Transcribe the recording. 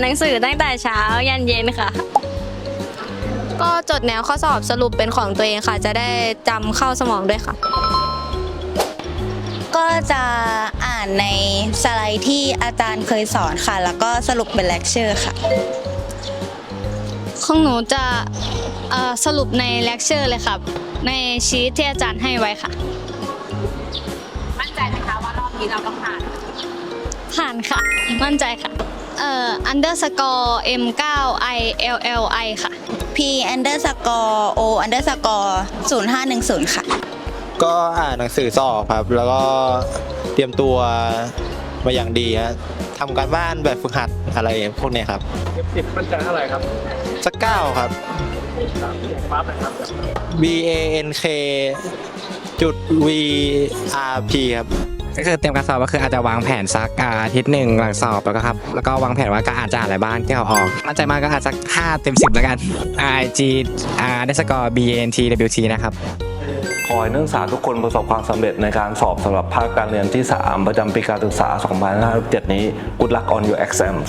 หนังสือตั้งแต่เช้ายันเย็นค่ะ ก็จดแนวข้อสอบสรุปเป็นของตัวเองค่ะ จะได้จำเข้าสมองด้วยค่ะ ก็จะอ่านในสไลด์ที่อาจารย์เคยสอนค่ะ แล้วก็สรุปเป็นเลคเชอร์ค่ะ ของหนูจะเอ่อสรุปในเลคเชอร์เลยครับ ในชีทที่อาจารย์ให้ไว้ค่ะ มั่นใจไหมคะว่ารอบนี้เราต้องผ่าน ผ่านค่ะ มั่นใจค่ะ เอ่อ underscore m 9 i l l i ค่ะ p underscore o underscore 0510 ค่ะ ก็อ่านหนังสือสอบครับ แล้วก็เตรียมตัวมาอย่างดีฮะทำการบ้านแบบฝึกหัดอะไรพวกเนี้ยครับสิบมั่นใจเท่าไหร่ครับสักเก้าครับ ปั๊บนะครับ B A N K จุด V R P ครับ ก็คือเตรียมการสอบก็คืออาจจะวางแผนสักอาทิตย์หนึ่งหลังสอบแล้วก็ครับแล้วก็วางแผนว่าก็อาจจะอ่านอะไรบ้างที่เขาออกมั่นใจมากก็อาจจะสักห้าเต็มสิบแล้วกัน I G R ได้สกอร์ B N T W T นะครับขอให้นักศึกษาทุกคนประสบความสำเร็จในการสอบสำหรับภาคการเรียนที่ 3 ประจำปีการศึกษา 2567 นี้ Good luck on your exams